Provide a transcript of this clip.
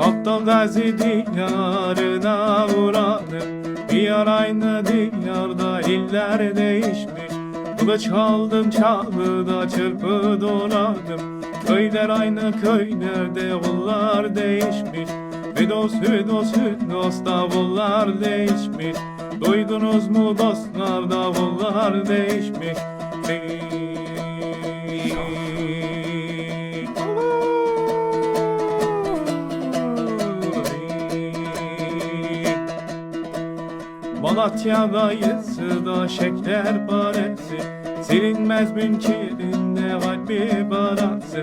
Aptal gazi diyarına uğradım Diyar aynı diyarda iller değişmiş. Kılıç aldım çağrıda çırpı doladım Köyler aynı köylerde yollar değişmiş. Hüdos hüdos hüdos davullar değişmiş. Duydunuz mu dostlar davullar değişmiş. Hey. Malatya'da yazıda şeker paresi Silinmez münkerinde var bir parası